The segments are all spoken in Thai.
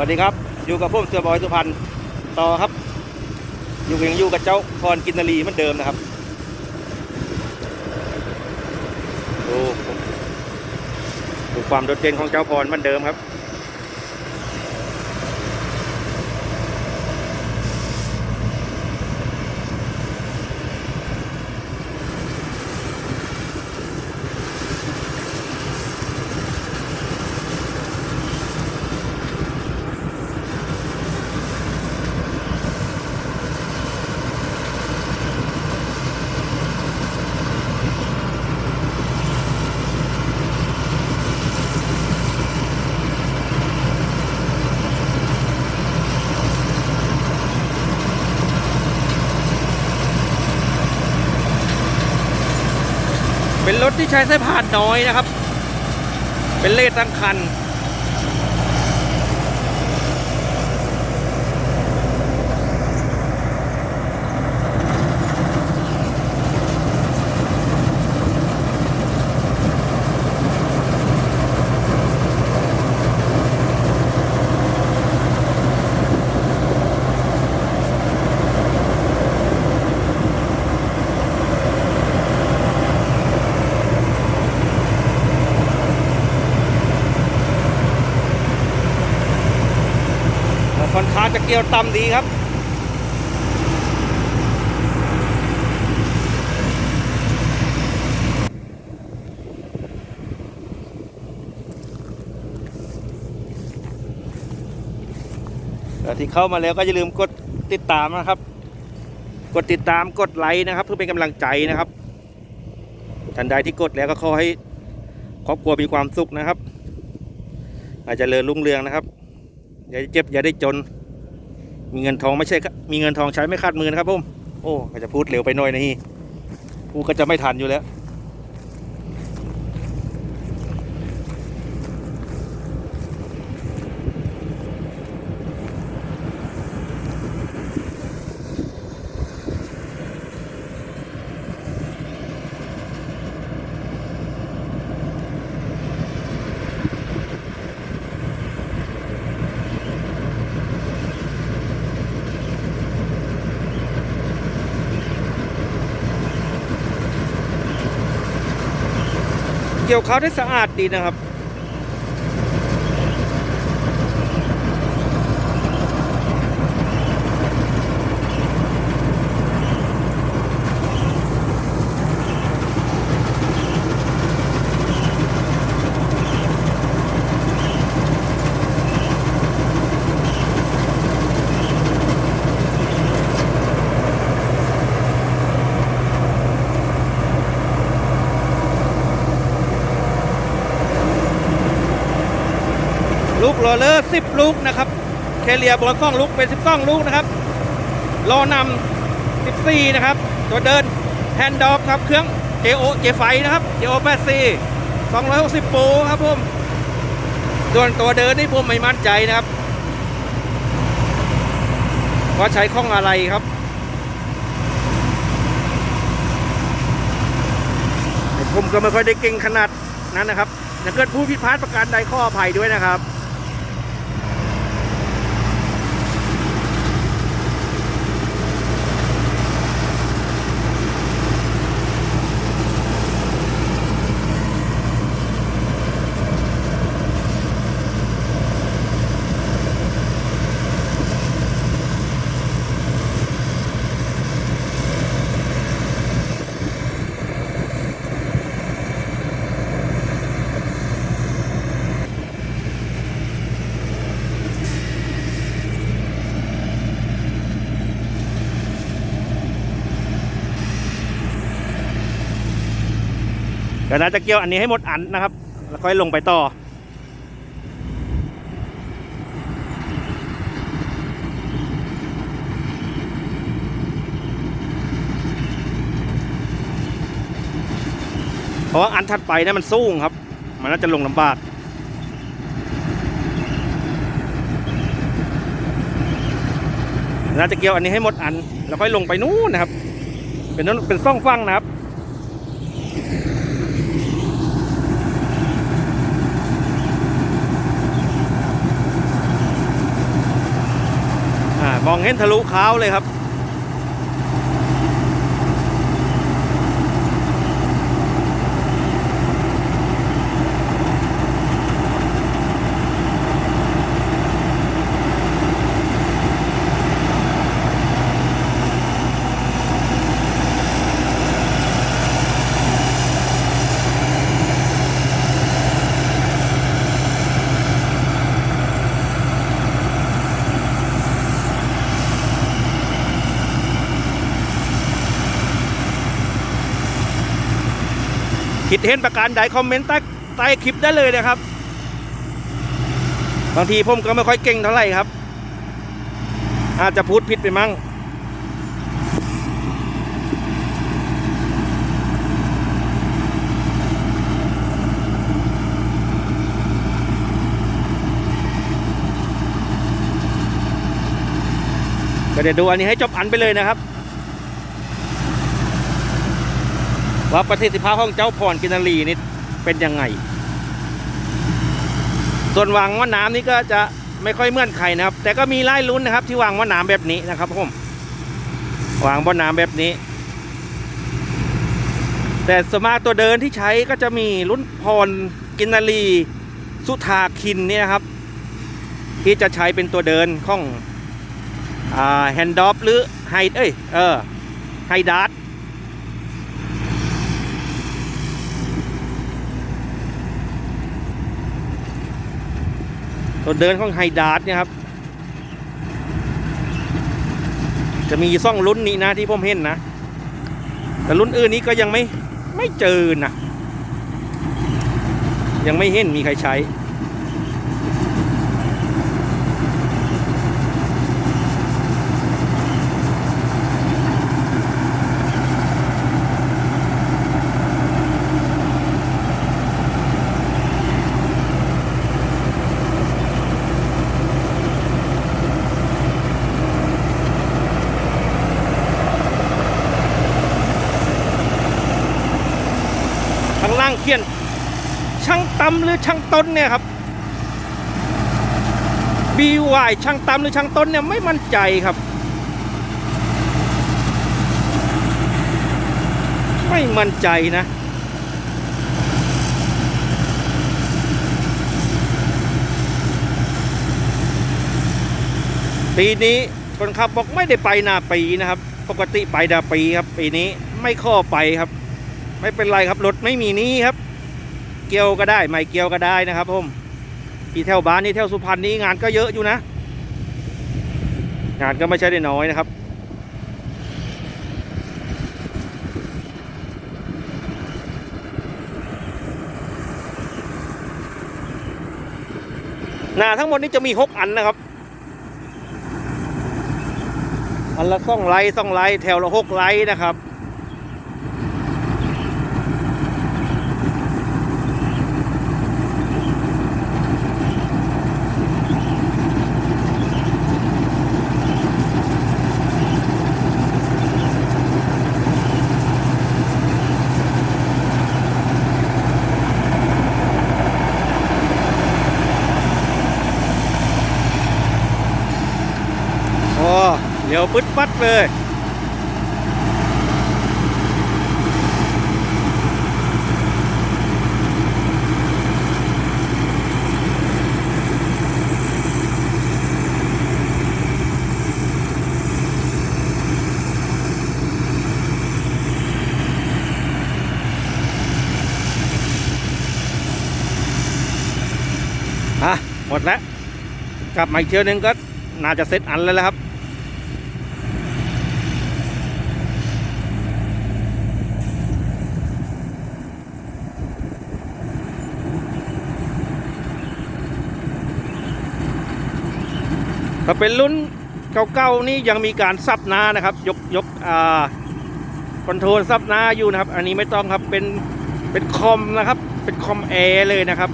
วัสดีครับ อยู่กับผมเสือบอยสุพรรณต่อครับ อยู่ยังอยู่กับเจ้าพรกินนาลีเหมือนเดิมนะครับดูดูความโดดเด่นของเจ้าพรเหมือนเดิมครับ ใช้สายพานน้อยนะครับ เป็นเลขตั้งคัน จะเกี่ยวต่ำดีครับ ที่เข้ามาแล้วก็อย่าลืมกดติดตามนะครับ กดติดตามกดไลค์นะครับ เพื่อเป็นกำลังใจนะครับท่านใดที่กดแล้วก็ขอให้ครอบครัวมีความสุขนะครับ อาจจะเจริญรุ่งเรืองนะครับ อย่าได้เจ็บอย่าได้จน มีเงินทองไม่ใช่ มีเงินทองใช้ไม่คาดมือนะครับผม โอ้ก็จะพูดเร็วไปหน่อยนะฮีกูก็จะไม่ทันอยู่แล้ว เกี่ยวเขาได้สะอาดดีนะครับ โรลเลอร์สิบลูกนะครับเคเลียบนกล้องลูกเป็นสิบกล้องลูกนะครับรอนำสิบสี่นะครับ ตัวเดินแฮนด์ดอกครับเครื่อง JO J ไฟนะครับ JO 8 4 260 โปรครับผมส่วนตัวเดินนี่ผมไม่มั่นใจนะครับ ว่าใช้ข้องอะไรครับผมก็ไม่ค่อยได้เก่งขนาดนั้นนะครับถ้าเกิดผู้ผิดพลาดประการใดข้ออภัยด้วยนะครับ เดี๋ยวน่าจะเกี่ยวอันนี้ให้หมดอันนะครับ แล้วค่อยลงไปต่อ เพราะว่าอันถัดไปเนี่ยมันสูงครับ มันน่าจะลงลำบากน่าจะเกี่ยวอันนี้ให้หมดอัน แล้วค่อยลงไปนู้นนะครับ เป็นนู้นเป็นซ่องฟังนะครับ มอง เห็นทะลุขาวเลยครับ คิดเห็นประการใดคอมเมนต์ใต้ใต้คลิปได้เลยนะครับ บางทีผมก็ไม่ค่อยเก่งเท่าไหร่ครับ อาจจะพูดผิดไปมั้งก็เดี๋ยวดูอันนี้ให้จบอันไปเลยนะครับ ว่าประสิทธิภาพของเจ้าพรกินารีนี่เป็นยังไง ส่วนวางว่าน้ำนี่ก็จะไม่ค่อยเมื่อนใครนะครับ แต่ก็มีไล่ลุ้นนะครับ ที่วางว่าน้ำแบบนี้นะครับผมวางบนน้ำแบบนี้ แต่สวนมากตัวเดินที่ใช้ก็จะมีรุ่นพรกินารีสุธาคินเนี่ยครับ ที่จะใช้เป็นตัวเดินของแฮนด์ดอฟหรือไฮเอ้ยเออไฮดา ตัวเดินของไฮดาร์เนี่ยครับ จะมีซ่องรุ่นนี้นะที่ผมเห็นนะ แต่รุ่นอื่นนี้ก็ยังไม่ไม่เจอนะยังไม่เห็นมีใครใช้ ขียน ช่างตำหรือช่างต้นเนี่ยครับ BY ช่างตำหรือช่างต้นเนี่ยไม่มั่นใจครับ ไม่มั่นใจนะปีนี้คนขับบอกไม่ได้ไปนาปีนะครับ ปกติไปดาปีครับ ปีนี้ไม่ข้อไปครับ ไม่เป็นไรครับรถไม่มีนี้ครับ เกี่ยวก็ได้ไม่เกี่ยวก็ได้นะครับผมที่แถวบ้านนี่แถวสุพรรณนี่งานก็เยอะอยู่นะ งานก็ไม่ใช่ได้น้อยนะครับนาทั้งหมดนี้จะมีหกอันนะครับ อันละสองไลท์สองไลท์แถวละหกไลท์นะครับ โอ้เดี๋ ยวปึ๊ดปัดเลย อะ หมดแล้ว กลับมาอีกเที่ยวนึงก็น่าจะเซตอันแล้วละครับ ถ้าเป็นรุ่นเก่าๆนี่ยังมีการซับน้านะครับ ยกยกอ่าคอนโทรลซับน้าอยู่นะครับ อันนี้ไม่ต้องครับเป็นเป็นคอมนะครับ เป็นคอมแอร์เลยนะครับ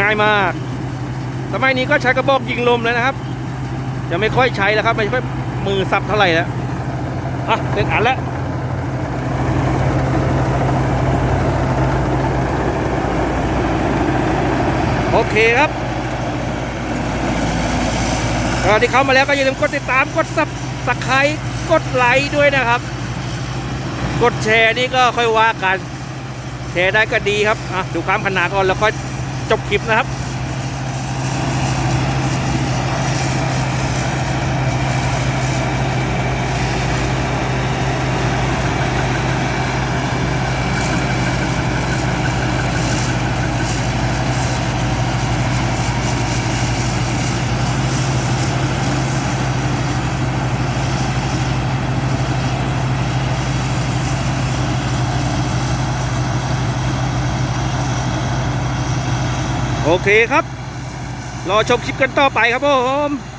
ง่ายมากสมัยนี้ก็ใช้กระบอกยิงลมแล้วนะครับจะไม่ค่อยใช้แล้วครับไม่ค่อยมือซับเท่าไหร่แล้วอะเสร็จอันแล้ว โอเคครับตอนที่เข้ามาแล้วก็อย่าลืมกดติดตามกดซับสไครต์กดไลค์ด้วยนะครับ กดแชร์นี่ก็ค่อยว่ากัน แชร์ได้ก็ดีครับอะดูความขนาดก่อนแล้วค่อยจบคลิปนะครับ เคครับ รอชมคลิปกันต่อไปครับผม